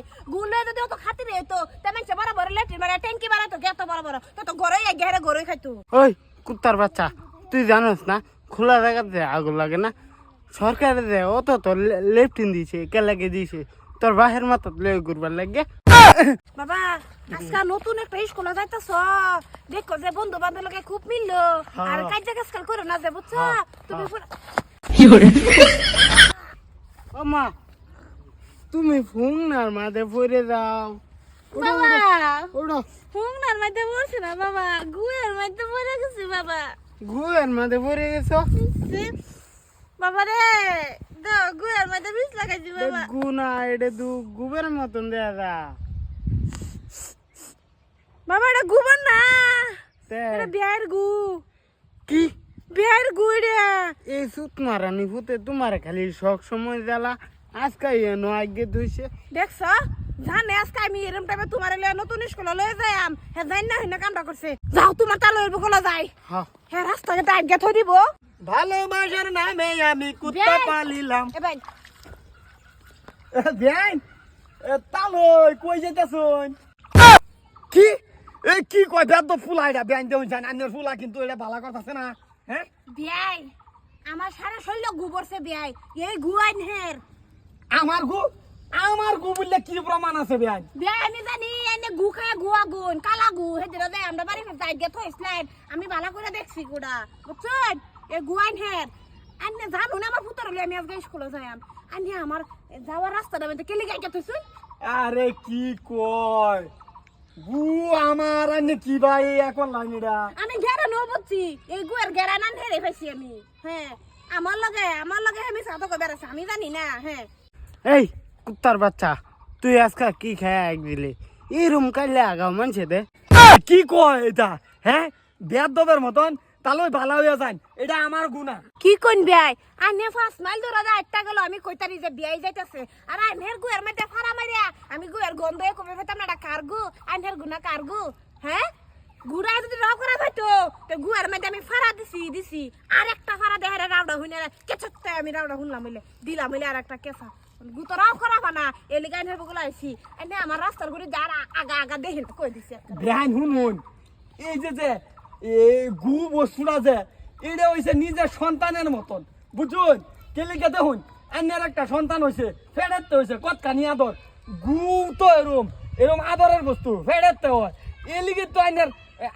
নাই। গুলে যদি অত খাতিরে হইতো তেমন সে বড় বড় লেট্রিন মানে ট্যাঙ্কি বানাতো এত বড় বড় তো তো ঘরে গেরে ঘরে খাইতো। ওই কুত্তার বাচ্চা তুই জানোস না খোলা জায়গাতে আগুন লাগে না সরকারে দে অত তো লেফটিন দিছে কে লাগে দিছে তোর বাহের মাথা লয়ে ঘুরবার লাগে। বাবা আজকে নতুন একটা স্কুলে যাইতেছ। দেখো যে বন্ধু বান্ধব লগে খুব মিললো। আর হ্যাঁ। কাজ কাজকাল করো না যে বুঝছ? হ্যাঁ, তুমি হ্যাঁ। ও মা তুমি ফোন আর মাঝে পড়ে যাও বাবা ওড়ো হুংনার মধ্যে বলছি না বাবা গুয়ের মধ্যে পড়ে গেছি বাবা। গুয়ের মাঝে পড়ে গেছো? বাবা রে দাও গুয়ের মধ্যে বিষ লাগাইছি বাবা। গুনা এটা দু গুবের মতন দেয়া যা। বাবা এটা গুবন না। এটা বিয়ের গু। কি? বিয়ের গু রে এই সুত মারানি ফুতে তোমার খালি সব সময় জ্বালা। আজকে এনো আগে ধুইছে। দেখছ? জানে আজকে আমি এরম টাইমে তোমার লিয়ে নতুন স্কুলে লয়ে যাইম হে জানি না হিনা কামটা করছে। যাও তোমার তা লইব কোলা যাই। হ্যাঁ হে টাইট গে থই দিব। ভালোবাসার নামে আমি কুত্তা বেন। পালিলাম। এবার বেন তালই কই যেতেছুন? কি? কি কয় বেদ তো ফুলা এটা বেন দেউন জান আন্নের ফুলা কিন্তু এটা ভালো কথা আছে না। হ্যাঁ? বিয়াই আমার সারা শরীর গু পড়ছে বিয়াই এই গুয়াইন হের। আমার গু আমার গু বললে কি প্রমাণ আছে বেন বিয়াই আমি জানি এনে গু খায় গুয়া গুন কালা গু। হে দিরা দেয় আমরা বাড়ি টাইট গে থইছিলেন আমি ভালো করে দেখছি গুড়া বুঝছেন এই গুয়াইন হের আন্নে জানো না আমার পুতর আমি আজকে স্কুলে যাইম আন্নে আমার যাওয়ার রাস্তাটা মধ্যে কেলি গাইতে থইছুন আরে কি কয়? গু আমার আন্নে কি ভাই এখন লাইনিটা আমি গেরা নো বুঝছি এই গুয়ের গেরা না হেরে পাইছি আমি। হ্যাঁ আমার লগে আমার লগে আমি সাথে কবে বেড়াছে আমি জানি না হ্যাঁ এই কুত্তার বাচ্চা তুই আজকে কি খায় এক দিলি? এই রুম কাইলে আগাও মানছে দে। কি কয় এটা? হ্যাঁ বেদ দবের মতন তালই ভালো হয়ে যান। এটা আমার গুণা। কি কোন বিয়াই? আনে ফার্স্ট মাইল ধরা যায় একটা গেল। আমি কইতারি যে বিয়াই যাইতাছে। আর আইনের গুয়ের মধ্যে ফাড়া মারিয়া আমি গুয়ের গন্ধ কমে পেতাম না কার গু? আইনের গুনা কার গু? হ্যাঁ গুড়া যদি রাও করা পাইতো তো গুয়ের মধ্যে আমি ফাড়া দিছি দিছি। আর একটা ফাড়া দেহে রাউডা হইনে কেছতে আমি রাউডা শুনলাম মিলে দিলাম মিলে আর একটা কেসা গু তো রাও করা পানা এলিগা আইনের আইছি। এনে আমার রাস্তার গুড়ি যার আগা আগা দেখিন তো কই দিছি। ব্যান হুন এই যে যে, এই গু বস্তুটা যে এটা হইছে নিজের সন্তানের মতন। বুঝুন? কেলিকে দেখুন? অন্যের একটা সন্তান হইছে ফেডাতে হইছে, কতখানি আদর। গু তো এরম এরম আদরের বস্তু ফেডাতে হয়। এলিগে তো অন্যের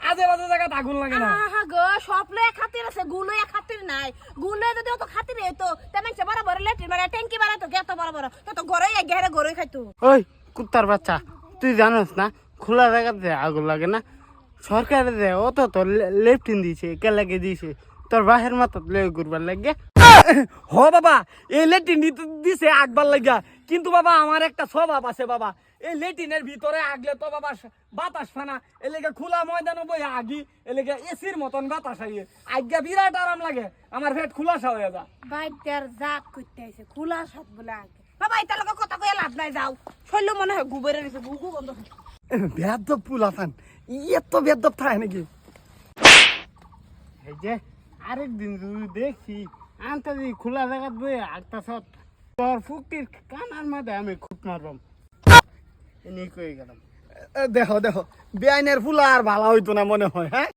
আজে বাজে জায়গাতে আগুন লাগে না। আহা গো সব লয়ে খাতির আছে গুলো খাতির নাই। গুলো যদি অত খাতির হইতো তেমন সে বড় বড় লেট্রিন মানে ট্যাঙ্কি বানাতো এত বড় বড়। তো তো ঘরে গেরে ঘরে খাইতো। ওই কুত্তার বাচ্চা তুই জানোস না খোলা জায়গাতে আগুন লাগে না সরকারে দে অত তো লেফটিন দিছে কে লাগে দিছে তোর বাহের মাথা লয়ে ঘুরবার লাগে। হ বাবা এই লেট্রিন দিছে আগবার লাগিয়া। কিন্তু বাবা আমার একটা স্বভাব আছে বাবা। এই লেট্রিনের ভিতরে আগলে তো বাবা বাতাস ফানা। এলেগে খোলা ময়দান বই আগি এলেগে এসির মতন বাতাস আইয়ে। আজ্ঞা বিরাট আরাম লাগে। আমার পেট খোলাসা হয়ে যা। বাইটার জাত করতে আইছে খোলা সাত বলে আগে। বাবা এটা লোক কথা কয়ে লাভ নাই যাও। শৈল মনে হয় গুবেরে নিছে গুগু গন্ধ বেদব পুলাফান। এত বেদব থাকে নাকি? এই যে আরেকদিন দেখছি আনতে দি খোলা জায়গাত বই একটা সব তোর ফুকির কানার মাঝে আমি খুব মারবাম এনে কয়ে গেলাম? দেখো দেখো, বেআইনের ফুলা আর ভালো হইতো না মনে হয় হ্যাঁ?